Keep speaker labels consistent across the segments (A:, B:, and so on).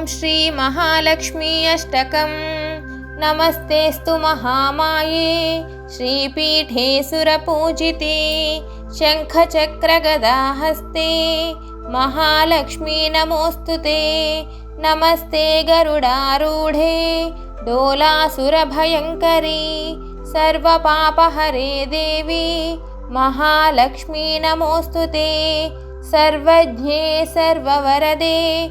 A: ॐ श्रीमहालक्ष्मी अष्टकम्। नमस्तेऽस्तु महामाये। श्रीपीठे सुरपूजिते। शङ्खचक्रगदाहस्ते। महालक्ष्मी नमोऽस्तु ते। नमस्ते गरुडारूढे। डोलासुरभयङ्करी। सर्वपापहरे देवी। महालक्ष्मी नमोऽस्तु ते। सर्वज्ञे सर्ववरदे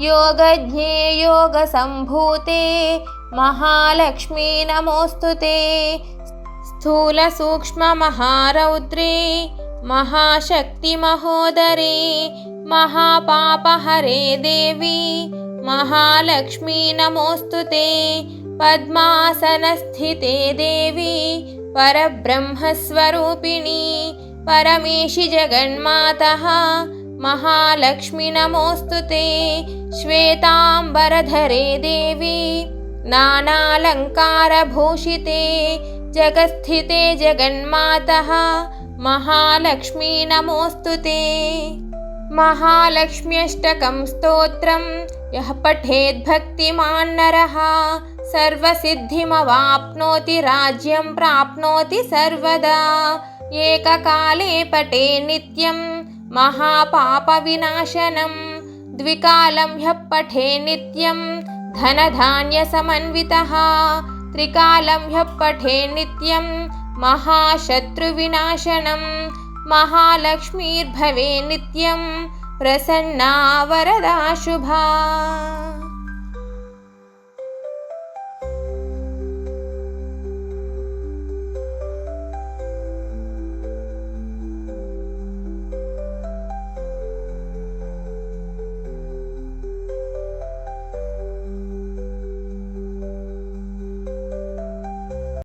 A: योगज्ञे योगसम्भूते महालक्ष्मी नमोऽस्तु ते। स्थूलसूक्ष्ममहारौद्रे महाशक्तिमहोदरे महापापहरे देवी महालक्ष्मी नमोऽस्तु ते। पद्मासनस्थिते देवी परब्रह्मस्वरूपिणी परमेशि जगन्मातः महालक्ष्मी नमोऽस्तु ते। श्वेताम्बरधरे देवी नानालङ्कारभूषिते जगत्स्थिते जगन्मातः। महालक्ष्मी नमोऽस्तु ते। महालक्ष्म्यष्टकं स्तोत्रं यः पठेद्भक्तिमान् नरः सर्वसिद्धिमवाप्नोति राज्यं प्राप्नोति सर्वदा। एककाले पठे नित्यं महापापविनाशनं द्विकालं ह्यः पठे नित्यं धनधान्यसमन्वितः त्रिकालं ह्यः पठे नित्यं महाशत्रुविनाशनं महालक्ष्मीर्भवे नित्यं प्रसन्ना वरदा शुभा